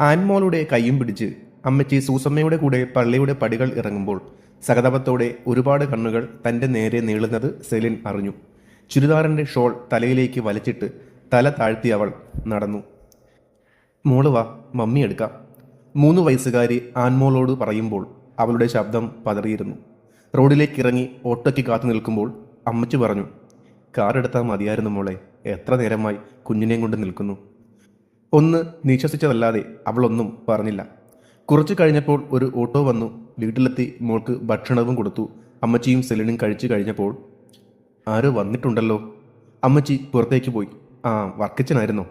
ആൻമോളുടെ കൈയും പിടിച്ച് അമ്മച്ചി സൂസമ്മയുടെ കൂടെ പള്ളിയുടെ പടികൾ ഇറങ്ങുമ്പോൾ സഹതാപത്തോടെ ഒരുപാട് കണ്ണുകൾ തന്റെ നേരെ നീളുന്നത് സെലിൻ അറിഞ്ഞു. ചുരിദാറിന്റെ ഷോൾ തലയിലേക്ക് വലിച്ചിട്ട് തല താഴ്ത്തി അവൾ നടന്നു. മോൾ വാ മമ്മി എടുക്കാം. മൂന്ന് വയസ്സുകാരി ആൻമോളോട് പറയുമ്പോൾ അവളുടെ ശബ്ദം പതറിയിരുന്നു. റോഡിലേക്ക് ഇറങ്ങി ഓട്ടോയ്ക്ക് കാത്തു നിൽക്കുമ്പോൾ അമ്മച്ചു പറഞ്ഞു കാറെടുത്താൽ മതിയായിരുന്നു മോളെ എത്ര നേരമായി കുഞ്ഞിനെയും കൊണ്ട് നിൽക്കുന്നു. ഒന്ന് നിശ്വസിച്ചതല്ലാതെ അവളൊന്നും പറഞ്ഞില്ല. കുറച്ചു കഴിഞ്ഞപ്പോൾ ഒരു ഓട്ടോ വന്നു. വീട്ടിലെത്തി മോൾക്ക് ഭക്ഷണവും കൊടുത്തു. അമ്മച്ചിയും സെലിനും കഴിച്ചു കഴിഞ്ഞപ്പോൾ ആരോ വന്നിട്ടുണ്ടല്ലോ. അമ്മച്ചി പുറത്തേക്ക് പോയി. ആ വർക്കച്ചനായിരുന്നു.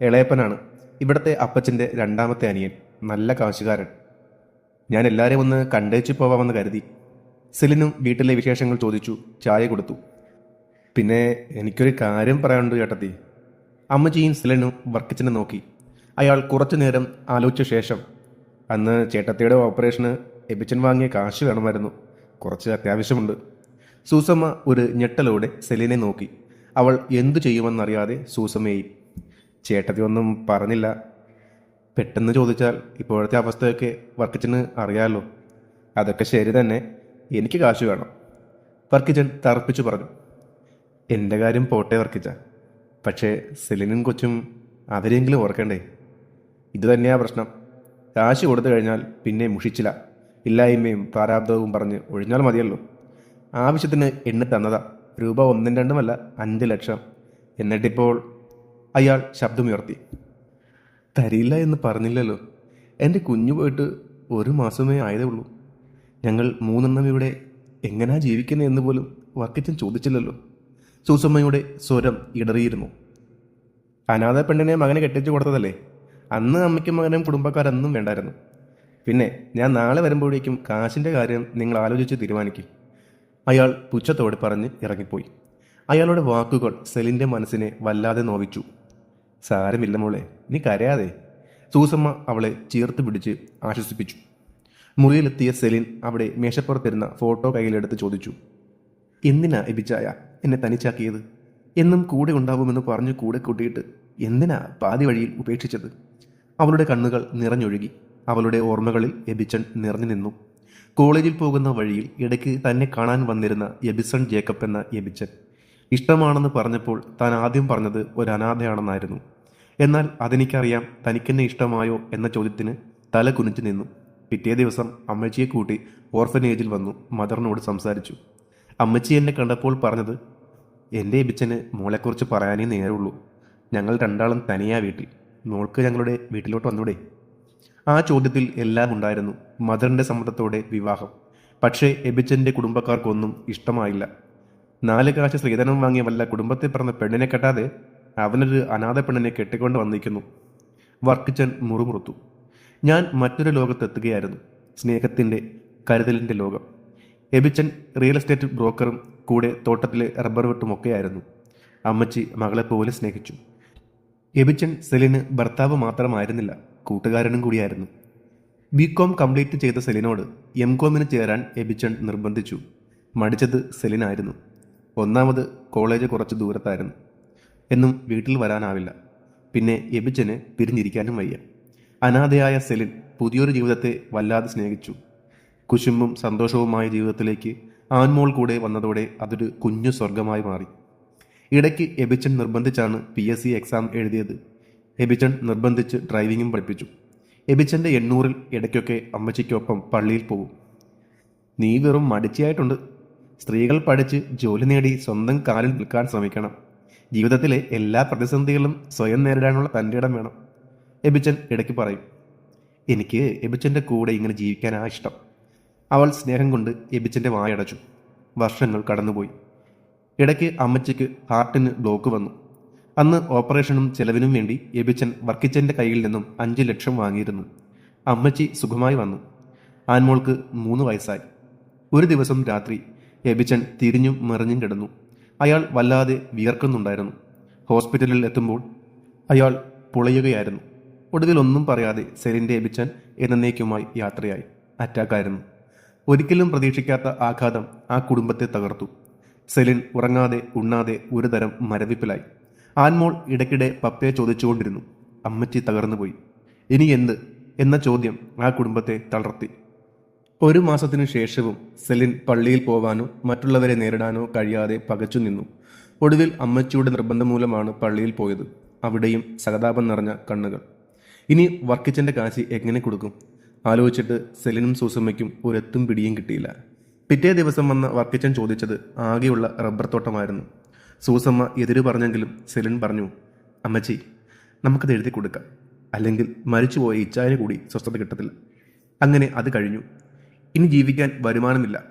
ഇളയപ്പനാണ്. ഇവിടത്തെ അപ്പച്ചന്റെ രണ്ടാമത്തെ അനിയൻ. നല്ല കാശുകാരൻ. ഞാൻ എല്ലാവരെയും ഒന്ന് കണ്ടേച്ചു പോവാമെന്ന് കരുതി. സെലിനും വീട്ടിലെ വിശേഷങ്ങൾ ചോദിച്ചു. ചായ കൊടുത്തു. പിന്നെ എനിക്കൊരു കാര്യം പറയാനുണ്ട് ചേട്ടത്തി. അമ്മച്ചിയും സിലനും വർക്കിച്ചനെ നോക്കി. അയാൾ കുറച്ചു നേരം ആലോചിച്ച ശേഷം അന്ന് ചേട്ടത്തിയുടെ ഓപ്പറേഷന് എബിച്ചൻ വാങ്ങിയ കാശ് വേണമായിരുന്നു. കുറച്ച് അത്യാവശ്യമുണ്ട്. സൂസമ്മ ഒരു ഞെട്ടലോടെ സെലിനെ നോക്കി. അവൾ എന്തു ചെയ്യുമെന്നറിയാതെ സൂസമ്മയെയും. ചേട്ടത്തി ഒന്നും പറഞ്ഞില്ല. പെട്ടെന്ന് ചോദിച്ചാൽ ഇപ്പോഴത്തെ അവസ്ഥയൊക്കെ വർക്കിച്ചന് അറിയാമല്ലോ അതൊക്കെ ശരി തന്നെ. എനിക്ക് കാശ് വേണം. വർക്കിച്ചൻ തറപ്പിച്ചു പറഞ്ഞു. എന്റെ കാര്യം പോട്ടെ വർക്കിച്ച. പക്ഷേ സെലിനും കൊച്ചും അവരെങ്കിലും ഓർക്കണ്ടേ? ഇത് തന്നെയാ പ്രശ്നം. കാശ് കൊടുത്തു കഴിഞ്ഞാൽ പിന്നെ മുഷിച്ചില്ല ഇല്ലായ്മയും പ്രാരാബ്ദവും പറഞ്ഞ് ഒഴിഞ്ഞാൽ മതിയല്ലോ. ആവശ്യത്തിന് എണ്ണി തന്നതാ. രൂപ ഒന്നും രണ്ടുമല്ല അഞ്ച് ലക്ഷം. എന്നിട്ടിപ്പോൾ അയാൾ ശബ്ദമുയർത്തി. തരില്ല എന്ന് പറഞ്ഞില്ലല്ലോ. എന്റെ കുഞ്ഞു പോയിട്ട് ഒരു മാസമേ ആയതേ ഉള്ളൂ. ഞങ്ങൾ മൂന്നെണ്ണം ഇവിടെ എങ്ങനാ ജീവിക്കുന്നത് എന്ന് പോലും വർക്കിച്ചൻ ചോദിച്ചില്ലല്ലോ. സൂസമ്മയുടെ സ്വരം ഇടറിയിരുന്നു. അനാഥ പെണ്ണിനെ മകനെ കെട്ടിച്ചു കൊടുത്തതല്ലേ? അന്ന് അമ്മയ്ക്കും മകനും കുടുംബക്കാരൊന്നും വേണ്ടായിരുന്നു. പിന്നെ ഞാൻ നാളെ വരുമ്പോഴേക്കും കാശിന്റെ കാര്യം നിങ്ങൾ ആലോചിച്ച് തീരുമാനിക്കും. അയാൾ പുച്ഛത്തോടെ പറഞ്ഞ് ഇറങ്ങിപ്പോയി. അയാളുടെ വാക്കുകൾ സെലിന്റെ മനസ്സിനെ വല്ലാതെ നോവിച്ചു. സാരമില്ല മോളെ നീ കരയാതെ. സൂസമ്മ അവളെ ചേർത്ത് പിടിച്ച് ആശ്വസിപ്പിച്ചു. മുറിയിലെത്തിയ സെലിൻ അവിടെ മേശപ്പുറത്തിരുന്ന ഫോട്ടോ കയ്യിലെടുത്ത് ചോദിച്ചു എന്തിനാ എബിച്ചായ എന്നെ തനിച്ചാക്കിയത്? എന്നും കൂടെ ഉണ്ടാവുമെന്ന് പറഞ്ഞു കൂടെ കൂട്ടിയിട്ട് എന്തിനാ പാതി വഴിയിൽ ഉപേക്ഷിച്ചത്? അവളുടെ കണ്ണുകൾ നിറഞ്ഞൊഴുകി. അവളുടെ ഓർമ്മകളിൽ എബിച്ചൺ നിറഞ്ഞു നിന്നു. കോളേജിൽ പോകുന്ന വഴിയിൽ ഇടയ്ക്ക് തന്നെ കാണാൻ വന്നിരുന്ന എബിസൺ ജേക്കബ് എന്ന എബിച്ചൻ. ഇഷ്ടമാണെന്ന് പറഞ്ഞപ്പോൾ താൻ ആദ്യം പറഞ്ഞത് ഒരു അനാഥയാണെന്നായിരുന്നു എന്നാൽ അതെനിക്കറിയാം തനിക്കെന്നെ ഇഷ്ടമായോ എന്ന ചോദ്യത്തിന് തല കുനിച്ചു നിന്നു. പിറ്റേ ദിവസം അമ്മച്ചിയെ കൂട്ടി ഓർഫനേജിൽ വന്നു മദറിനോട് സംസാരിച്ചു. അമ്മച്ചി എന്നെ കണ്ടപ്പോൾ പറഞ്ഞത് എന്റെ എബിച്ചന് മോളെക്കുറിച്ച് പറയാനേ നേരുള്ളൂ. ഞങ്ങൾ രണ്ടാളും തനിയാ വീട്ടിൽ. മോൾക്ക് ഞങ്ങളുടെ വീട്ടിലോട്ട് വന്നൂടെ? ആ ചോദ്യത്തിൽ എല്ലാം ഉണ്ടായിരുന്നു മദറിന്റെ സമ്മതത്തോടെ വിവാഹം. പക്ഷേ എബിച്ചന്റെ കുടുംബക്കാർക്കൊന്നും ഇഷ്ടമായില്ല. നാല് കാശ് സ്ത്രീധനം വാങ്ങിയ വല്ല കുടുംബത്തിൽ പറഞ്ഞ പെണ്ണിനെ കെട്ടാതെ അവനൊരു അനാഥ പെണ്ണിനെ കെട്ടിക്കൊണ്ട് വന്നിരിക്കുന്നു. വർക്കിച്ചൻ മുറുമുറുത്തു. ഞാൻ മറ്റൊരു ലോകത്തെത്തുകയായിരുന്നു. സ്നേഹത്തിന്റെ കരുതലിന്റെ ലോകം. എബിച്ചൻ റിയൽ എസ്റ്റേറ്റ് ബ്രോക്കറും കൂടെ തോട്ടത്തിലെ റബ്ബർ വെട്ടുമൊക്കെയായിരുന്നു അമ്മച്ചി മകളെ പോലെ സ്നേഹിച്ചു. എബിച്ചൻ സെലിന് ഭർത്താവ് മാത്രമായിരുന്നില്ല കൂട്ടുകാരനും കൂടിയായിരുന്നു. ബി കോം കംപ്ലീറ്റ് ചെയ്ത സെലിനോട് എം കോമിന് ചേരാൻ എബിച്ചൻ നിർബന്ധിച്ചു. മടിച്ചത് സെലിനായിരുന്നു. ഒന്നാമത് കോളേജ് കുറച്ച് ദൂരത്തായിരുന്നു. എന്നും വീട്ടിൽ വരാനാവില്ല. പിന്നെ എബിച്ചന് പിരിഞ്ഞിരിക്കാനും വയ്യ. അനാഥയായ സെലിൻ പുതിയൊരു ജീവിതത്തെ വല്ലാതെ സ്നേഹിച്ചു. കുശുമ്പും സന്തോഷവുമായ ജീവിതത്തിലേക്ക് ആൻമോൾ കൂടെ വന്നതോടെ അതൊരു കുഞ്ഞു സ്വർഗമായി മാറി. ഇടയ്ക്ക് എബിച്ചൻ നിർബന്ധിച്ചാണ് പി എസ് സി എക്സാം എഴുതിയത്. എബിച്ചൻ നിർബന്ധിച്ച് ഡ്രൈവിങ്ങും പഠിപ്പിച്ചു. എബിച്ചന്റെ എണ്ണൂറിൽ ഇടയ്ക്കൊക്കെ അമ്മച്ചിക്കൊപ്പം പള്ളിയിൽ പോകും നീ വെറും മടിച്ചിയായിട്ടുണ്ട്. സ്ത്രീകൾ പഠിച്ച് ജോലി നേടി സ്വന്തം കാലിൽ നിൽക്കാൻ ശ്രമിക്കണം. ജീവിതത്തിലെ എല്ലാ പ്രതിസന്ധികളും സ്വയം നേരിടാനുള്ള തന്റെ ഇടം വേണം. എബിച്ചൻ ഇടയ്ക്ക് പറയും. എനിക്ക് എബിച്ചന്റെ കൂടെ ഇങ്ങനെ ജീവിക്കാനാ ഇഷ്ടം. അവൾ സ്നേഹം കൊണ്ട് എബിച്ചന്റെ വായടച്ചു വർഷങ്ങൾ കടന്നുപോയി. ഇടയ്ക്ക് അമ്മച്ചിക്ക് ഹാർട്ടിന് ബ്ലോക്ക് വന്നു. അന്ന് ഓപ്പറേഷനും ചെലവിനും വേണ്ടി എബിച്ചൻ വർക്കിച്ചന്റെ കയ്യിൽ നിന്നും അഞ്ച് ലക്ഷം വാങ്ങിയിരുന്നു. അമ്മച്ചി സുഖമായി വന്നു. ആൻമോൾക്ക് മൂന്ന് വയസ്സായി. ഒരു ദിവസം രാത്രി എബിച്ചൻ തിരിഞ്ഞും മറിഞ്ഞും കിടന്നു. അയാൾ വല്ലാതെ വിയർക്കുന്നുണ്ടായിരുന്നു. ഹോസ്പിറ്റലിൽ എത്തുമ്പോൾ അയാൾ പുളയുകയായിരുന്നു. ഒടുവിൽ ഒന്നും പറയാതെ സെലിന്റെ എബിച്ചൻ എന്നേക്കുമായി യാത്രയായി. അറ്റാക്കായിരുന്നു. ഒരിക്കലും പ്രതീക്ഷിക്കാത്ത ആഘാതം ആ കുടുംബത്തെ തകർത്തു. സെലിൻ ഉറങ്ങാതെ ഉണ്ണാതെ ഒരു തരം മരവിപ്പിലായി. ആൻമോൾ ഇടയ്ക്കിടെ പപ്പയെ ചോദിച്ചുകൊണ്ടിരുന്നു. അമ്മച്ചി തകർന്നുപോയി. ഇനി എന്ത്? എന്ന ചോദ്യം ആ കുടുംബത്തെ തളർത്തി. ഒരു മാസത്തിനു ശേഷവും സെലിൻ പള്ളിയിൽ പോവാനോ മറ്റുള്ളവരെ നേരിടാനോ കഴിയാതെ പകച്ചു നിന്നു. ഒടുവിൽ അമ്മച്ചിയുടെ നിർബന്ധം മൂലമാണ് പള്ളിയിൽ പോയത്. അവിടെയും സഹതാപം നിറഞ്ഞ കണ്ണുകൾ. ഇനി വർക്കിച്ചന്റെ കാശി എങ്ങനെ കൊടുക്കും? ആലോചിച്ചിട്ട് സെലിനും സൂസമ്മയ്ക്കും ഒരെത്തും പിടിയും കിട്ടിയില്ല. പിറ്റേ ദിവസം വന്ന വർക്കിച്ചൻ ചോദിച്ചത് ആകെയുള്ള റബ്ബർ തോട്ടമായിരുന്നു. സൂസമ്മ എതിര് പറഞ്ഞെങ്കിലും സെലിൻ പറഞ്ഞു അമ്മച്ചി നമുക്കത് എഴുതി കൊടുക്കാം. അല്ലെങ്കിൽ മരിച്ചുപോയ ഇച്ചായന് കൂടി സ്വസ്ഥത കിട്ടത്തില്ല. അങ്ങനെ അത് കഴിഞ്ഞു. ഇനി ജീവിക്കാൻ വരുമാനമില്ല.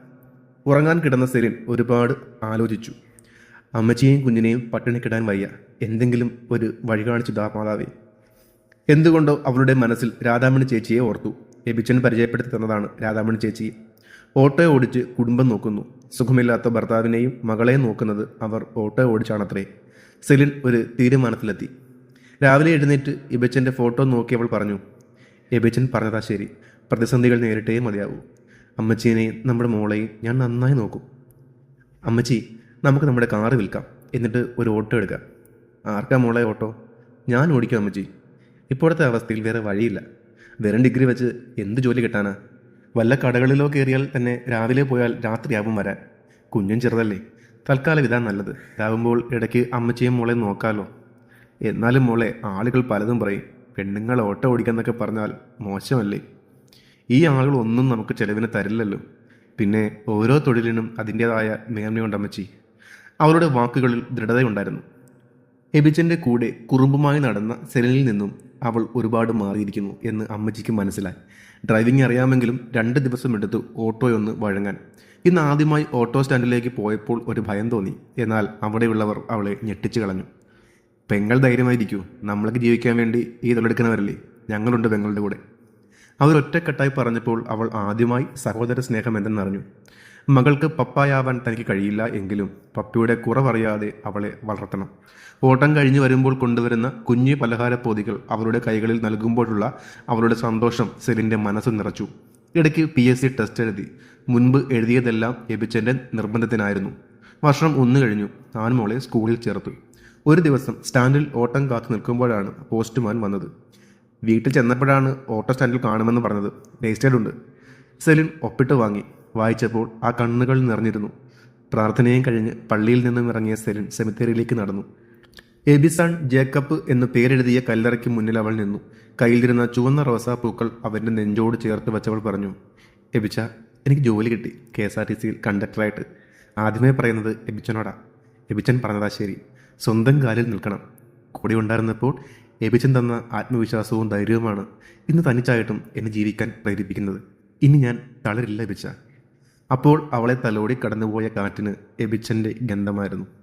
ഉറങ്ങാൻ കിടന്ന സെലിൻ ഒരുപാട് ആലോചിച്ചു. അമ്മച്ചിയെയും കുഞ്ഞിനെയും പട്ടിണിക്കിടാൻ വയ്യ. എന്തെങ്കിലും ഒരു വഴി കാണിച്ചു ദാ മാതാവേ. എന്തുകൊണ്ടോ അവളുടെ മനസ്സിൽ രാധാമണി ചേച്ചിയെ ഓർത്തു. എബിച്ചൻ പരിചയപ്പെടുത്തി തന്നതാണ് രാധാമണി ചേച്ചി. ഓട്ടോ ഓടിച്ച് കുടുംബം നോക്കുന്നു. സുഖമില്ലാത്ത ഭർത്താവിനെയും മകളെയും നോക്കുന്നത് അവർ ഓട്ടോ ഓടിച്ചാണത്രേ. സെലിൻ ഒരു തീരുമാനത്തിലെത്തി. രാവിലെ എഴുന്നേറ്റ് ഇബച്ചന്റെ ഫോട്ടോ നോക്കി അവൾ പറഞ്ഞു എബിച്ചൻ പറഞ്ഞതാ ശരി. പ്രതിസന്ധികൾ നേരിട്ടേ മതിയാവൂ. അമ്മച്ചീനെയും നമ്മുടെ മോളെയും ഞാൻ നന്നായി നോക്കും. അമ്മച്ചി നമുക്ക് നമ്മുടെ കാറ് വിൽക്കാം. എന്നിട്ട് ഒരു ഓട്ടോ എടുക്കാം. ആർക്കാ മോളെ ഓട്ടോ? ഞാൻ ഓടിക്കാം അമ്മച്ചി. ഇപ്പോഴത്തെ അവസ്ഥയിൽ വേറെ വഴിയില്ല. വെറും ഡിഗ്രി വെച്ച് എന്ത് ജോലി കിട്ടാനാ? വല്ല കടകളിലോ കയറിയാൽ തന്നെ രാവിലെ പോയാൽ രാത്രിയാവും വരാൻ. കുഞ്ഞും ചെറുതല്ലേ. തൽക്കാലം ഇതാ നല്ലത്. ഇതാവുമ്പോൾ ഇടയ്ക്ക് അമ്മച്ചിയും മോളെ നോക്കാലോ. എന്നാലും മോളെ ആളുകൾ പലതും പറയും. പെണ്ണുങ്ങൾ ഓട്ടം ഓടിക്കാന്നൊക്കെ പറഞ്ഞാൽ മോശമല്ലേ? ഈ ആളുകൾ ഒന്നും നമുക്ക് ചെലവിന് തരില്ലല്ലോ. പിന്നെ ഓരോ തൊഴിലിനും അതിന്റേതായ മേന്മയുണ്ട് അമ്മച്ചി. അവരുടെ വാക്കുകളിൽ ദൃഢതയുണ്ടായിരുന്നു. എബിച്ചന്റെ കൂടെ കുറുമ്പുമായി നടന്ന സെലിനിൽ നിന്നും അവൾ ഒരുപാട് മാറിയിരിക്കുന്നു എന്ന് അമ്മച്ചിക്ക് മനസ്സിലായി. ഡ്രൈവിംഗ് അറിയാമെങ്കിലും രണ്ട് ദിവസം എടുത്തു ഓട്ടോയൊന്ന് വഴങ്ങാൻ. ഇന്ന് ആദ്യമായി ഓട്ടോ സ്റ്റാൻഡിലേക്ക് പോയപ്പോൾ ഒരു ഭയം തോന്നി. എന്നാൽ അവിടെയുള്ളവർ അവളെ ഞെട്ടിച്ചു കളഞ്ഞു. പെങ്ങൾ ധൈര്യമായിരിക്കൂ. നമ്മൾക്ക് ജീവിക്കാൻ വേണ്ടി ഈ തൊഴിലെടുക്കുന്നവരല്ലേ? ഞങ്ങളുണ്ട് പെങ്ങളുടെ കൂടെ. അവരൊറ്റക്കെട്ടായി പറഞ്ഞപ്പോൾ അവൾ ആദ്യമായി സഹോദര സ്നേഹം എന്തെന്നറിഞ്ഞു. മകൾക്ക് പപ്പായാവാൻ തനിക്ക് കഴിയില്ല എങ്കിലും പപ്പയുടെ കുറവറിയാതെ അവളെ വളർത്തണം. ഓട്ടം കഴിഞ്ഞു വരുമ്പോൾ കൊണ്ടുവരുന്ന കുഞ്ഞു പലഹാരപ്പോതികൾ അവരുടെ കൈകളിൽ നൽകുമ്പോഴുള്ള അവളുടെ സന്തോഷം സെലിന്റെ മനസ്സ് നിറച്ചു. ഇടയ്ക്ക് പി എസ് സി ടെസ്റ്റ് എഴുതി. മുൻപ് എഴുതിയതെല്ലാം എബിച്ചന്റെ നിർബന്ധത്തിനായിരുന്നു. വർഷം ഒന്ന് കഴിഞ്ഞു. താൻ മോളെ സ്കൂളിൽ ചേർത്തു. ഒരു ദിവസം സ്റ്റാൻഡിൽ ഓട്ടം കാത്തു നിൽക്കുമ്പോഴാണ് പോസ്റ്റ്മാൻ വന്നത്. വീട്ടിൽ ചെന്നപ്പോഴാണ് ഓട്ടോ സ്റ്റാൻഡിൽ കാണുമെന്ന് പറഞ്ഞത്. രജിസ്റ്റേർഡ് ഉണ്ട്. സെലിൻ ഒപ്പിട്ട് വാങ്ങി. വായിച്ചപ്പോൾ ആ കണ്ണുകൾ നിറഞ്ഞിരുന്നു. പ്രാർത്ഥനയും കഴിഞ്ഞ് പള്ളിയിൽ നിന്നും ഇറങ്ങിയ സെലിൻ സെമിത്തേരിയിലേക്ക് നടന്നു. എബിസൺ ജേക്കബ് എന്ന് പേരെഴുതിയ കല്ലറയ്ക്ക് മുന്നിൽ അവൾ നിന്നു. കയ്യിലിരുന്ന ചുവന്ന റോസാപ്പൂക്കൾ അവന്റെ നെഞ്ചോട് ചേർത്ത് വെച്ചവൾ പറഞ്ഞു എബിച്ച എനിക്ക് ജോലി കിട്ടി കെ എസ് ആർ ടി സിയിൽ കണ്ടക്ടറായിട്ട്. ആദ്യമേ പറയുന്നത് എബിച്ചനോടാ. എബിച്ചൻ പറഞ്ഞതാ ശരി. സ്വന്തം കാലിൽ നിൽക്കണം. കൂടെ ഉണ്ടായിരുന്നപ്പോൾ എബിച്ചൻ തന്ന ആത്മവിശ്വാസവും ധൈര്യവുമാണ് ഇന്ന് തനിച്ചായിട്ടും എന്നെ ജീവിക്കാൻ പ്രേരിപ്പിക്കുന്നത്. ഇനി ഞാൻ തളരില്ല എബിച്ച. അപ്പോൾ അവളെ തലോടി കടന്നുപോയ കാറ്റിന് എബിച്ചന്റെ ഗന്ധമായിരുന്നു.